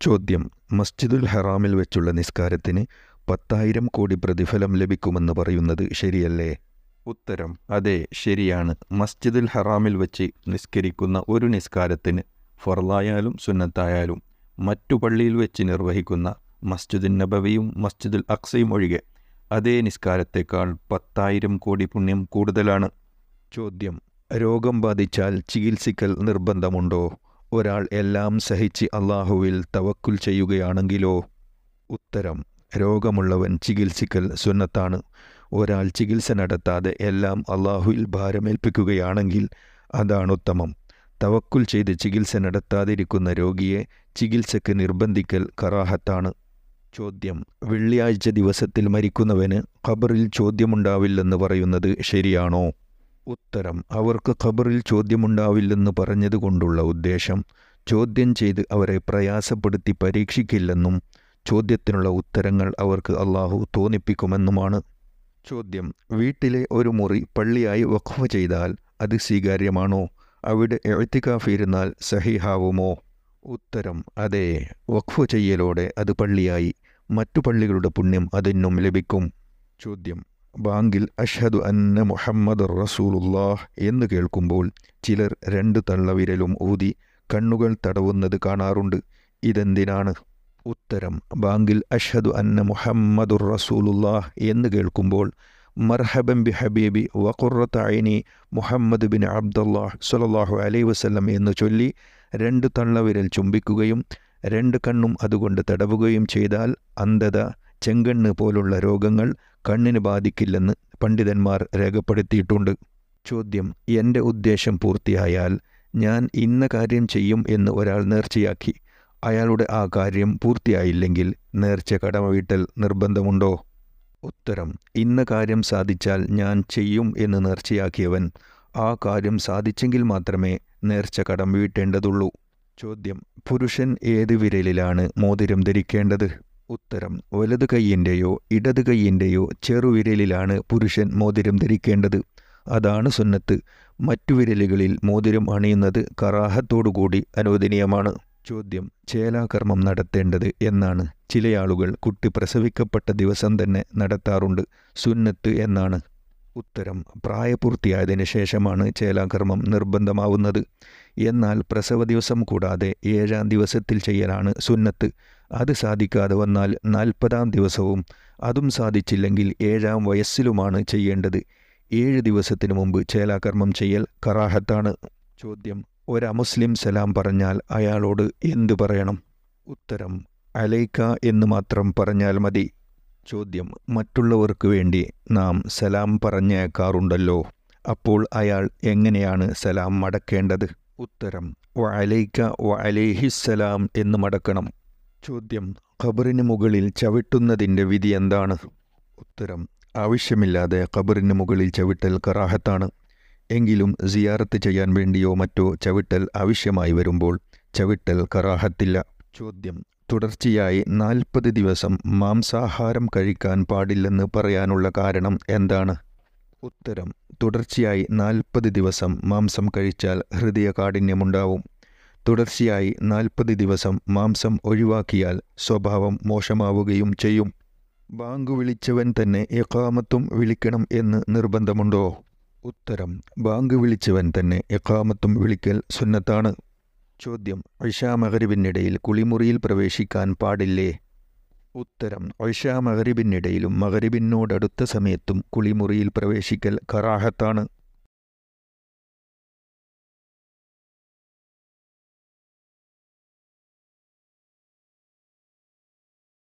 ചോദ്യം. മസ്ജിദുൽ ഹറാമിൽ വെച്ചുള്ള നിസ്കാരത്തിന് പത്തായിരം കോടി പ്രതിഫലം ലഭിക്കുമെന്ന് പറയുന്നത് ശരിയല്ലേ? ഉത്തരം. അതെ ശരിയാണ്. മസ്ജിദുൽ ഹറാമിൽ വെച്ച് നിസ്കരിക്കുന്ന ഒരു നിസ്കാരത്തിന് ഫർലായാലും സുന്നത്തായാലും മറ്റു പള്ളിയിൽ വെച്ച് നിർവഹിക്കുന്ന മസ്ജിദുൽ നബവിയും മസ്ജിദുൽ അക്സയും ഒഴികെ അതേ നിസ്കാരത്തേക്കാൾ പത്തായിരം കോടി പുണ്യം കൂടുതലാണ്. ചോദ്യം. രോഗം ബാധിച്ചാൽ ചികിത്സിക്കൽ നിർബന്ധമുണ്ടോ? ഒരാൾ എല്ലാം സഹിച്ച് അള്ളാഹുവിൽ തവക്കുൽ ചെയ്യുകയാണെങ്കിലോ? ഉത്തരം രോഗമുള്ളവൻ ചികിത്സിക്കൽ സുന്നത്താണ്. ഒരാൾ ചികിത്സ നടത്താതെ എല്ലാം അള്ളാഹുവിൽ ഭാരമേൽപ്പിക്കുകയാണെങ്കിൽ അതാണ് ഉത്തമം. തവക്കുൽ ചെയ്ത് ചികിത്സ നടത്താതിരിക്കുന്ന രോഗിയെ ചികിത്സയ്ക്ക് നിർബന്ധിക്കൽ കറാഹത്താണ്. ചോദ്യം വെള്ളിയാഴ്ച ദിവസത്തിൽ മരിക്കുന്നവന് ഖബറിൽ ചോദ്യമുണ്ടാവില്ലെന്ന് പറയുന്നത് ശരിയാണോ? ഉത്തരം. അവർക്ക് ഖബറിൽ ചോദ്യമുണ്ടാവില്ലെന്ന് പറഞ്ഞതുകൊണ്ടുള്ള ഉദ്ദേശം. ചോദ്യം ചെയ്ത് അവരെ പ്രയാസപ്പെടുത്തി പരീക്ഷിക്കില്ലെന്നും ചോദ്യത്തിനുള്ള ഉത്തരങ്ങൾ അവർക്ക് അള്ളാഹു തോന്നിപ്പിക്കുമെന്നുമാണ് ചോദ്യം. വീട്ടിലെ ഒരു മുറി പള്ളിയായി വഖഫ് ചെയ്താൽ അത് സ്വീകാര്യമാണോ? അവിടെ എഴുത്തിക്കാഫിരുന്നാൽ സഹിഹാവുമോ? ഉത്തരം അതെ. വഖഫ് ചെയ്യലോടെ അത് പള്ളിയായി. മറ്റു പള്ളികളുടെ പുണ്യം അതിനും ലഭിക്കും. ചോദ്യം ബാങ്കിൽ അഷ്ഹദു അന്ന മുഹമ്മദ് റസൂലുല്ലാഹ് എന്ന് കേൾക്കുമ്പോൾ ചിലർ രണ്ട് തള്ളവിരലും ഊതി കണ്ണുകൾ തടവുന്നത് കാണാറുണ്ട്. ഇതെന്തിനാണ്? ഉത്തരം ബാങ്കിൽ അഷ്ഹദു അന്ന മുഹമ്മദുർ റസൂലുല്ലാഹ് എന്ന് കേൾക്കുമ്പോൾ മർഹബൻ ബി ഹബീബി വഖുറത്ത് ഐനി മുഹമ്മദ് ബിൻ അബ്ദുല്ലാഹ് സുലല്ലാഹു അലൈ വസല്ലം എന്ന് ചൊല്ലി രണ്ട് തള്ളവിരൽ ചുംബിക്കുകയും രണ്ട് കണ്ണും അതുകൊണ്ട് തടവുകയും ചെയ്താൽ അന്ധത ചെങ്കണ്ണ് പോലുള്ള രോഗങ്ങൾ കണ്ണിന് ബാധിക്കില്ലെന്ന് പണ്ഡിതന്മാർ രേഖപ്പെടുത്തിയിട്ടുണ്ട്. ചോദ്യം എന്റെ ഉദ്ദേശം പൂർത്തിയായാൽ ഞാൻ ഇന്ന കാര്യം ചെയ്യും എന്ന് ഒരാൾ നേർച്ചയാക്കി. അയാളുടെ ആ കാര്യം പൂർത്തിയായില്ലെങ്കിൽ നേർച്ച കടമ വീട്ടൽ നിർബന്ധമുണ്ടോ? ഉത്തരം ഇന്ന കാര്യം സാധിച്ചാൽ ഞാൻ ചെയ്യും എന്ന് നേർച്ചയാക്കിയവൻ ആ കാര്യം സാധിച്ചെങ്കിൽ മാത്രമേ നേർച്ച കടം വീട്ടേണ്ടതുള്ളൂ. ചോദ്യം പുരുഷൻ ഏത് വിരലിലാണ് മോതിരം ധരിക്കേണ്ടത്? ഉത്തരം. വലത് കൈയിന്റെയോ ഇടത് കൈയിന്റെയോ ചെറുവിരലിലാണ് പുരുഷൻ മോതിരം ധരിക്കേണ്ടത്. അതാണ് സുന്നത്ത്. മറ്റു വിരലുകളിൽ മോതിരം അണിയുന്നത് കറാഹത്തോടുകൂടി അനുവദനീയമാണ്. ചോദ്യം. ചേലാകർമ്മം നടത്തേണ്ടത് എന്നാണ്. ചിലയാളുകൾ കുട്ടി പ്രസവിക്കപ്പെട്ട ദിവസം തന്നെ നടത്താറുണ്ട്. സുന്നത്ത് എന്നാണ്. ഉത്തരം. പ്രായപൂർത്തിയായതിനു ശേഷമാണ് ചേലാകർമ്മം നിർബന്ധമാവുന്നത്. എന്നാൽ പ്രസവ ദിവസം കൂടാതെ ഏഴാം ദിവസത്തിൽ ചെയ്യലാണ് സുന്നത്ത്. അത് സാധിക്കാതെ വന്നാൽ നാൽപ്പതാം ദിവസവും അതും സാധിച്ചില്ലെങ്കിൽ ഏഴാം വയസ്സിലുമാണ് ചെയ്യേണ്ടത്. ഏഴ് ദിവസത്തിനു മുമ്പ് ചേലാകർമ്മം ചെയ്യൽ കറാഹത്താണ്. ചോദ്യം ഒരമുസ്ലിം സലാം പറഞ്ഞാൽ അയാളോട് എന്തു പറയണം? ഉത്തരം അലൈക്ക എന്ന് മാത്രം പറഞ്ഞാൽ മതി. ചോദ്യം മറ്റുള്ളവർക്ക് വേണ്ടി നാം സലാം പറഞ്ഞേക്കാറുണ്ടല്ലോ. അപ്പോൾ അയാൾ എങ്ങനെയാണ് സലാം മടക്കേണ്ടത്? ഉത്തരം വ അലൈക്ക വ അലേഹിസ്സലാം എന്ന് മടക്കണം. ചോദ്യം. ഖബറിന് മുകളിൽ ചവിട്ടുന്നതിന്റെ വിധി എന്താണ്? ഉത്തരം. ആവശ്യമില്ലാതെ ഖബറിന് മുകളിൽ ചവിട്ടൽ കറാഹത്താണ്. എങ്കിലും സിയാറത്ത് ചെയ്യാൻ വേണ്ടിയോ മറ്റോ ചവിട്ടൽ ആവശ്യമായി വരുമ്പോൾ ചവിട്ടൽ കറാഹത്തില്ല. ചോദ്യം. തുടർച്ചയായി നാൽപ്പത് ദിവസം മാംസാഹാരം കഴിക്കാൻ പാടില്ലെന്ന് പറയാനുള്ള കാരണം എന്താണ്? ഉത്തരം. തുടർച്ചയായി നാൽപ്പത് ദിവസം മാംസം കഴിച്ചാൽ ഹൃദയകാഠിന്യമുണ്ടാവും. തുടർച്ചയായി നാൽപ്പത് ദിവസം മാംസം ഒഴിവാക്കിയാൽ സ്വഭാവം മോശമാവുകയും ചെയ്യും. ബാങ്ക് വിളിച്ചവൻ തന്നെ എക്കാമത്തും വിളിക്കണം എന്ന് നിർബന്ധമുണ്ടോ? ഉത്തരം ബാങ്ക് വിളിച്ചവൻ തന്നെ എക്കാമത്തും വിളിക്കൽ സുന്നത്താണ്. ചോദ്യം ഐഷാ മകരിബിനിടയിൽ കുളിമുറിയിൽ പ്രവേശിക്കാൻ പാടില്ലേ? ഉത്തരം ഐഷാ മഹരിബിനോടടുത്ത സമയത്തും കുളിമുറിയിൽ പ്രവേശിക്കൽ കറാഹത്താണ്.